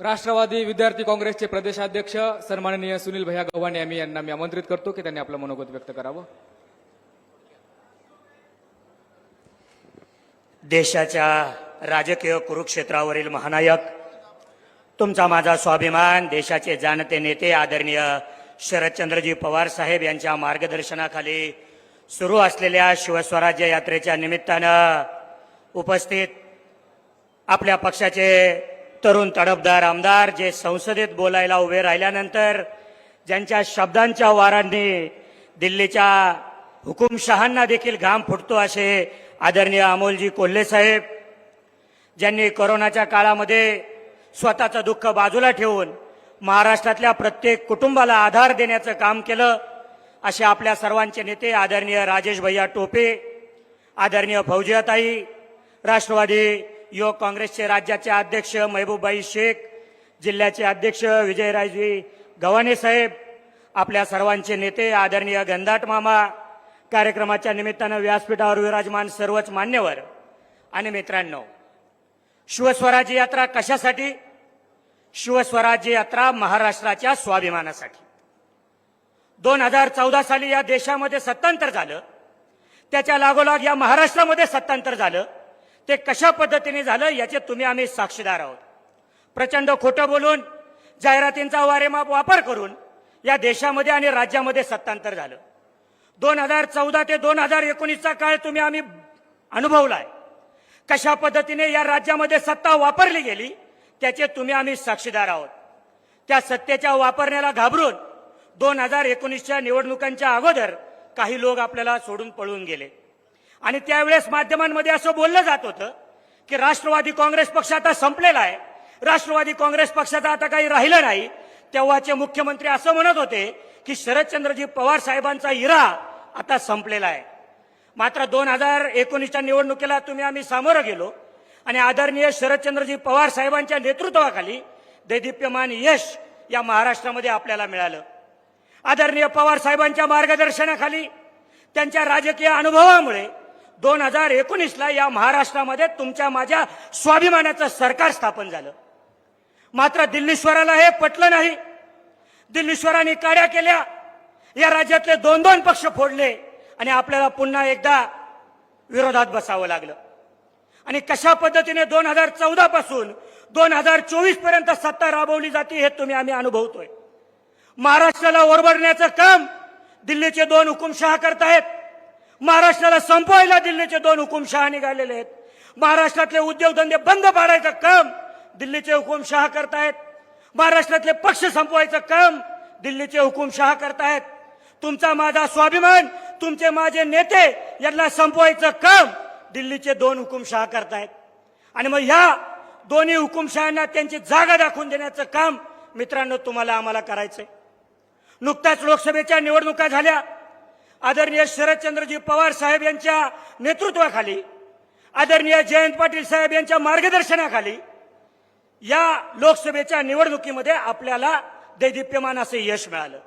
राष्ट्रवादी विद्यार्थी काँग्रेसचे प्रदेशाध्यक्ष सन्माननीय सुनील भैया गव्हाणे आम्ही यांना मी आमंत्रित करतो की त्यांनी आपलं मनोगत व्यक्त करावं. देशाच्या राजकीय कुरुक्षेत्रावरील महानायक तुमचा माझा स्वाभिमान देशाचे जाणते नेते आदरणीय शरदचंद्रजी पवार साहेब यांच्या मार्गदर्शनाखाली सुरू असलेल्या शिवस्वराज्य यात्रेच्या निमित्तानं उपस्थित आपल्या पक्षाचे तरुण तडफदार आमदार जे संसदेत बोलायला उभे राहिल्यानंतर ज्यांच्या शब्दांच्या वारांनी दिल्लीच्या हुकुमशहांना देखील घाम फुटतो असे आदरणीय अमोलजी कोल्हे साहेब ज्यांनी कोरोनाच्या काळामध्ये स्वतःचं दुःख बाजूला ठेवून महाराष्ट्रातल्या प्रत्येक कुटुंबाला आधार देण्याचं काम केलं असे आपल्या सर्वांचे नेते आदरणीय राजेश भैया टोपे आदरणीय फौजियाताई राष्ट्रवादी युवक काँग्रेसचे राज्याचे अध्यक्ष महबूबाई शेख जिल्ह्याचे अध्यक्ष विजयराजवी गव्हाणे साहेब आपल्या सर्वांचे नेते आदरणीय गंधाट मामा कार्यक्रमाच्या निमित्तानं व्यासपीठावर विराजमान सर्वच मान्यवर आणि मित्रांनो शिवस्वराज्य यात्रा कशासाठी? शिवस्वराज्य यात्रा महाराष्ट्राच्या स्वाभिमानासाठी. दोन हजार चौदा साली या देशामध्ये सत्तांतर झालं त्याच्या लागोलाग या महाराष्ट्रामध्ये सत्तांतर झालं ते कशा पद्धतीने झालं याचे तुम्ही आम्ही साक्षीदार आहोत. प्रचंड खोटं बोलून जाहिरातींचा वारेमाप वापर करून या देशामध्ये आणि राज्यामध्ये सत्तांतर झालं. दोन हजार चौदा ते दोन हजार एकोणीसचा काळ तुम्ही आम्ही अनुभवलाय. कशा पद्धतीने या राज्यामध्ये सत्ता वापरली गेली त्याचे तुम्ही आम्ही साक्षीदार आहोत. त्या सत्तेच्या वापरण्याला घाबरून दोन हजार एकोणीसच्या निवडणुकांच्या अगोदर काही लोक आपल्याला सोडून पळून गेले. आणि त्यावेळेस माध्यमांमध्ये असं बोललं जात होतं की राष्ट्रवादी काँग्रेस पक्ष आता संपलेला आहे. राष्ट्रवादी काँग्रेस पक्षाचं आता काही राहिलं नाही. तेव्हाचे मुख्यमंत्री असं म्हणत होते की शरदचंद्रजी पवार साहेबांचा इरा आता संपलेला आहे. मात्र दोन हजार एकोणीसच्या निवडणुकीला तुम्ही आम्ही सामोरं गेलो आणि आदरणीय शरदचंद्रजी पवार साहेबांच्या नेतृत्वाखाली दैदिप्यमान यश या महाराष्ट्रामध्ये आपल्याला मिळालं. आदरणीय पवार साहेबांच्या मार्गदर्शनाखाली त्यांच्या राजकीय अनुभवामुळे दोन हजार एकोणीसला या महाराष्ट्रामध्ये तुमच्या माझ्या स्वाभिमानाचं सरकार स्थापन झालं. मात्र दिल्लीश्वराला हे पटलं नाही. दिल्लीश्वरांनी काड्या केल्या. या राज्यातले दोन दोन पक्ष फोडले आणि आपल्याला पुन्हा एकदा विरोधात बसावं लागलं. आणि कशा पद्धतीने दोन हजार चौदा पासून दोन हजार चोवीसपर्यंत सत्ता राबवली जाते हे तुम्ही आम्ही अनुभवतोय. महाराष्ट्राला ओरबडण्याचं काम दिल्लीचे दोन हुकुमशहा करतायत महाराष्ट्राला संपवायला दिल्लीचे दोन हुकुमशहा निघालेले आहेत. महाराष्ट्रातले उद्योगधंदे बंद पाडायचं काम दिल्लीचे हुकुमशहा करतायत. महाराष्ट्रातले पक्ष संपवायचं काम दिल्लीचे हुकुमशहा करतायत. तुमचा माझा स्वाभिमान तुमचे माझे नेते यांना संपवायचं काम दिल्लीचे दोन हुकुमशहा करतायत. आणि मग ह्या दोन्ही हुकुमशहांना त्यांची जागा दाखवून देण्याचं काम मित्रांनो तुम्हाला आम्हाला करायचंय. नुकत्याच लोकसभेच्या निवडणुका झाल्या. आदरणीय शरदचंद्रजी पवार साहेब यांच्या नेतृत्वाखाली आदरणीय जयंत पाटील साहेब यांच्या मार्गदर्शनाखाली या लोकसभेच्या निवडणुकीमध्ये आपल्याला दैदिप्यमान असे यश मिळालं.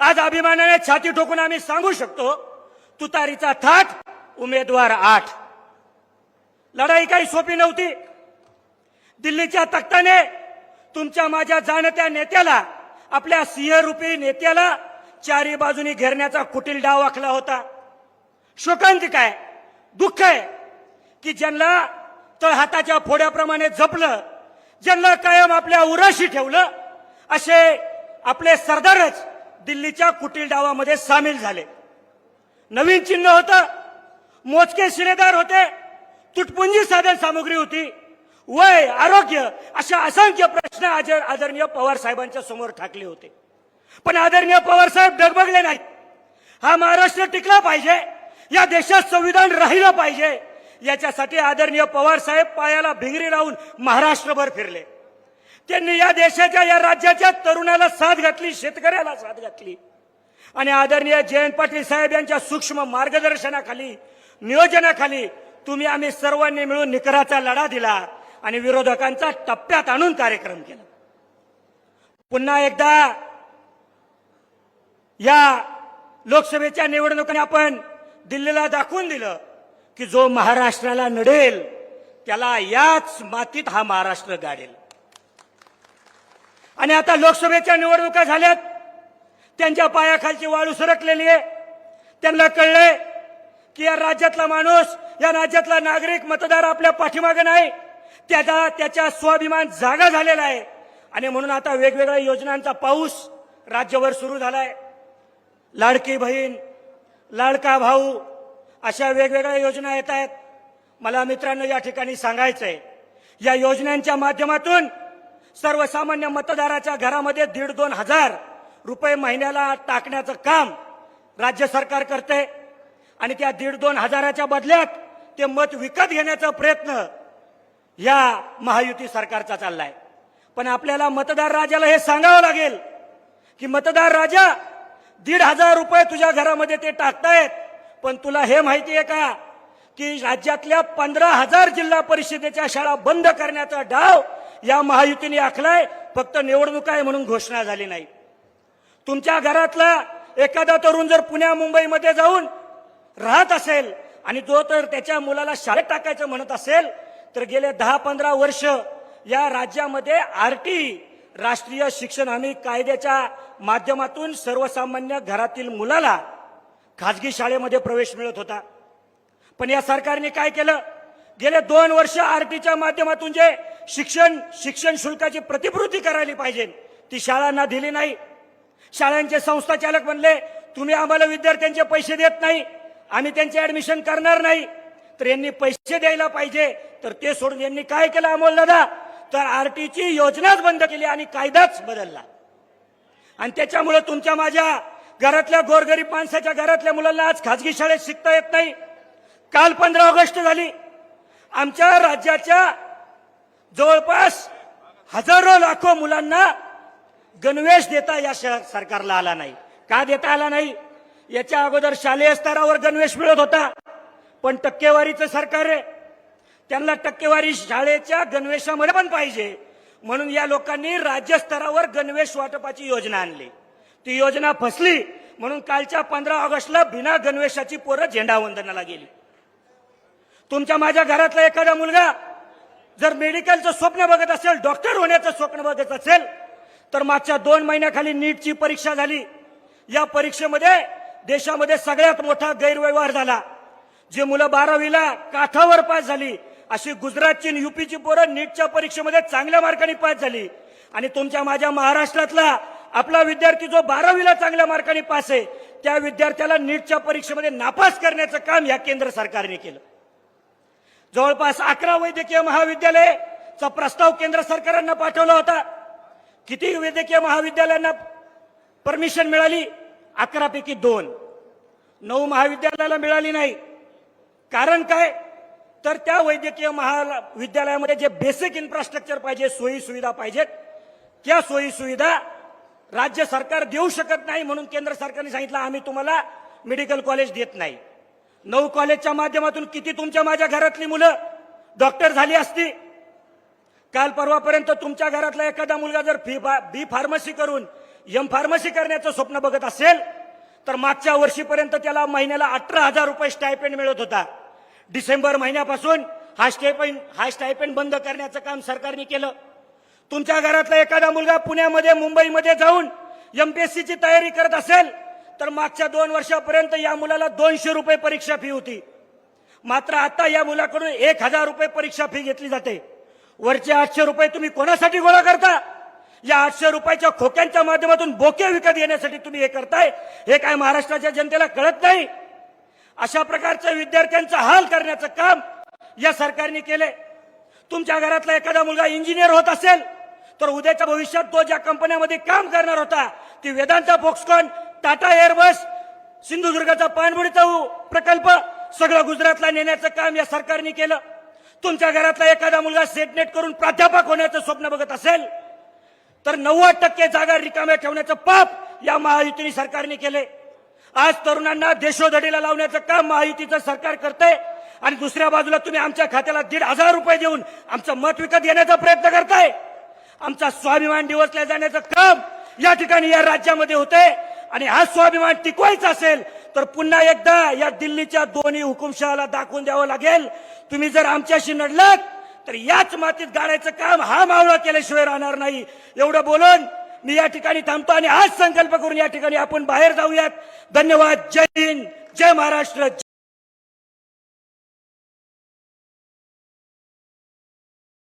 आज अभिमानाने छाती ठोकून आम्ही सांगू शकतो तुतारीचा थाट उमेदवार आठ. लढाई काही सोपी नव्हती. दिल्लीच्या तख्ताने तुमच्या माझ्या जाणत्या नेत्याला आपल्या सिंहरूपी नेत्याला चारी बाजूनी घेरण्याचा कुटील डाव आखला होता. शोकांतिक आहे दुःख आहे की ज्यांना तळहाताच्या फोड्याप्रमाणे जपलं ज्यांना कायम आपल्या उराशी ठेवलं असे आपले सरदारच दिल्लीच्या कुटील डावामध्ये सामील झाले. नवीन चिन्ह होतं. मोजके शिलेदार होते. तुटपुंजी साधन सामुग्री होती. वय आरोग्य अशा असंख्य प्रश्न आज आदरणीय पवार साहेबांच्या समोर ठाकले होते. पण आदरणीय पवार साहेब डगबगले नाहीत. हा महाराष्ट्र टिकला पाहिजे या देशात संविधान राहिलं पाहिजे याच्यासाठी आदरणीय पवार साहेब पायाला भिंगरी लावून महाराष्ट्रभर फिरले. त्यांनी या देशाच्या या राज्याच्या तरुणाला साथ घातली शेतकऱ्याला साथ घातली. आणि आदरणीय जयंत पाटील साहेब यांच्या सूक्ष्म मार्गदर्शनाखाली नियोजनाखाली तुम्ही आम्ही सर्वांनी मिळून निकराचा लढा दिला आणि विरोधकांचा टप्प्यात आणून कार्यक्रम केला. पुन्हा एकदा या लोकसभेच्या निवडणुकीने आपण दिल्लीला दाखवून दिलं की जो महाराष्ट्राला नडेल त्याला याच मातीत हा महाराष्ट्र गाडेल. आणि आता लोकसभेच्या निवडणुका झाल्यात. त्यांच्या पायाखालची वाळू सरकलेली आहे. त्यांना कळलंय की या राज्यातला माणूस या राज्यातला नागरिक मतदार आपल्या पाठीमागे नाही. त्याचा त्याच्या स्वाभिमान जागा झालेला आहे. आणि म्हणून आता वेगवेगळ्या योजनांचा पाऊस राज्यभर सुरू झालाय. लाडकी बहीण लाडका भाऊ अशा वेगवेगळ्या योजना येत आहेत. मला मित्रांनो या ठिकाणी सांगायचंय या योजनांच्या माध्यमातून सर्वसामान्य मतदाराच्या घरामध्ये दीड दोन हजार रुपये महिन्याला टाकण्याचं काम राज्य सरकार करते आणि त्या दीड दोन हजाराच्या बदल्यात ते मत विकत घेण्याचा प्रयत्न या महायुती सरकारचा चाललाय. पण आपल्याला मतदार राजाला हे सांगावं लागेल की मतदार राजा दीड हजार रुपये तुझ्या घरामध्ये ते टाकतायत. पण तुला हे माहिती आहे का? की राज्यातल्या पंधरा हजार जिल्हा परिषदेच्या शाळा बंद करण्याचा डाव या महायुतीने आखलाय. फक्त निवडणूक आहे म्हणून घोषणा झाली नाही. तुमच्या घरातला एखादा तरुण जर पुण्या मुंबईमध्ये जाऊन राहत असेल आणि जो तर त्याच्या मुलाला शाळेत टाकायचं म्हणत असेल तर गेले दहा पंधरा वर्ष या राज्यामध्ये आरटी राष्ट्रीय शिक्षण हमी कायद्याच्या माध्यमातून सर्वसामान्य घरातील मुलाला खाजगी शाळेमध्ये प्रवेश मिळत होता. पण या सरकारने काय केलं? गेले दोन वर्ष आरटीच्या माध्यमातून जे शिक्षण शिक्षण शुल्काची प्रतिपूर्ती करायला पाहिजे ती शाळांना दिली नाही. शाळांचे संस्थाचालक म्हणले तुम्ही आम्हाला विद्यार्थ्यांचे पैसे देत नाही आम्ही त्यांचे ऍडमिशन करणार नाही. तर यांनी पैसे द्यायला पाहिजे. तर ते सोडून यांनी काय केलं अमोल दादा? तर आरटीची योजनाच बंद केली आणि कायदाच बदलला. आणि त्याच्यामुळे तुमच्या माझ्या घरातल्या गोरगरीब माणसाच्या घरातल्या मुलांना आज खाजगी शाळेत शिकता येत नाही. काल पंधरा ऑगस्ट झाली. आमच्या राज्याच्या जवळपास हजारो लाखो मुलांना गणवेश देता या सरकारला आला नाही. का देता आला नाही? याच्या अगोदर शालेय स्तरावर गणवेश मिळत होता. पण टक्केवारीचं सरकार आहे. त्यांना टक्केवारी शाळेच्या गणवेशामध्ये पण पाहिजे. म्हणून या लोकांनी राज्यस्तरावर गणवेश वाटपाची योजना आणली. ती योजना फसली म्हणून कालच्या पंधरा ऑगस्टला बिना गणवेशाची पोरं झेंडावंदनाला गेली. तुमच्या माझ्या घरातला एखादा मुलगा जर मेडिकलचं स्वप्न बघत असेल डॉक्टर होण्याचं स्वप्न बघत असेल तर मागच्या दोन महिन्याखाली नीटची परीक्षा झाली. या परीक्षेमध्ये देशामध्ये सगळ्यात मोठा गैरव्यवहार झाला. जे मुलं बारावीला काठावर पास झाली अशी गुजरातची आणि युपीची पोरं नीटच्या परीक्षेमध्ये चांगल्या मार्कांनी पास झाली. आणि तुमच्या माझ्या महाराष्ट्रातला आपला विद्यार्थी जो बारावीला चांगल्या मार्कांनी पास आहे त्या विद्यार्थ्याला नीटच्या परीक्षेमध्ये नापास करण्याचं काम या केंद्र सरकारने केलं. जवळपास अकरा वैद्यकीय महाविद्यालयाचा प्रस्ताव केंद्र सरकारांना पाठवला होता. किती वैद्यकीय महाविद्यालयांना परमिशन मिळाली? अकरापैकी दोन. नऊ महाविद्यालयाला मिळाली नाही. कारण काय? तर त्या वैद्यकीय महाविद्यालयामध्ये जे बेसिक इन्फ्रास्ट्रक्चर पाहिजे सोयी सुविधा पाहिजेत त्या सोयी सुविधा राज्य सरकार देऊ शकत नाही म्हणून केंद्र सरकारने सांगितलं आम्ही तुम्हाला मेडिकल कॉलेज देत नाही. नऊ कॉलेजच्या माध्यमातून किती तुमच्या माझ्या घरातली मुलं डॉक्टर झाली असती? काल परवापर्यंत तुमच्या घरातला एखादा मुलगा जर फी बी फार्मसी करून एम फार्मसी करण्याचं स्वप्न बघत असेल तर मागच्या वर्षीपर्यंत त्याला महिन्याला अठरा हजार रुपये स्टायपेंड मिळत होता. डिसेंबर महिन्यापासून हा स्टायपेंड हा स्टायपेंड बंद करण्याचं काम सरकारने केलं. तुमच्या घरातला एखादा मुलगा पुण्यामध्ये मुंबईमध्ये जाऊन एमपीएससीची तयारी करत असेल तर मागच्या दोन वर्षापर्यंत या मुलाला दोनशे रुपये परीक्षा फी होती. मात्र आता या मुलाकडून एक हजार रुपये परीक्षा फी घेतली जाते. वरचे आठशे रुपये तुम्ही कोणासाठी गोळा करता? या आठशे रुपयाच्या खोक्यांच्या माध्यमातून बोके विकत घेण्यासाठी तुम्ही हे करताय? हे काय महाराष्ट्राच्या जनतेला कळत नाही? अशा प्रकारच्या विद्यार्थ्यांचा हाल करण्याचं काम या सरकारने केले तुमच्या घरातला एखादा मुलगा इंजिनियर होत असेल तर उद्याच्या भविष्यात तो ज्या कंपन्यामध्ये काम करणार होता ती वेदांता फोक्सकॉन टाटा एअरबस सिंधुदुर्गाचा पाणबुडीचा प्रकल्प सगळं गुजरातला नेण्याचं काम या सरकारने केलं. तुमच्या घरातला एखादा मुलगा सेटनेट करून प्राध्यापक होण्याचं स्वप्न बघत असेल तर नव्वद टक्के जागा रिकाम्या ठेवण्याचं पाप या महायुतीने सरकारने केले आज तरुणांना देशोधडीला लावण्याचं काम महायुतीचं सरकार करतंय आणि दुसऱ्या बाजूला तुम्ही आमच्या खात्याला दीड हजार रुपये देऊन आमचं मत विकत घेण्याचा प्रयत्न करताय. आमचा स्वाभिमान दिवसल्या जाण्याचं काम या ठिकाणी या राज्यामध्ये होते आणि हा स्वाभिमान टिकवायचा असेल तर पुन्हा एकदा या दिल्लीच्या दोन्ही हुकुमशहाला दाखवून द्यावं लागेल. तुम्ही जर आमच्याशी लढलात तर याच मातीत गाडायचं काम हा मावळा केल्याशिवाय राहणार नाही. एवढं बोलून मी या ठिकाणी थांबतो आणि आज संकल्प करून या ठिकाणी आपण बाहेर जाऊयात. धन्यवाद. जय हिंद. जय महाराष्ट्र.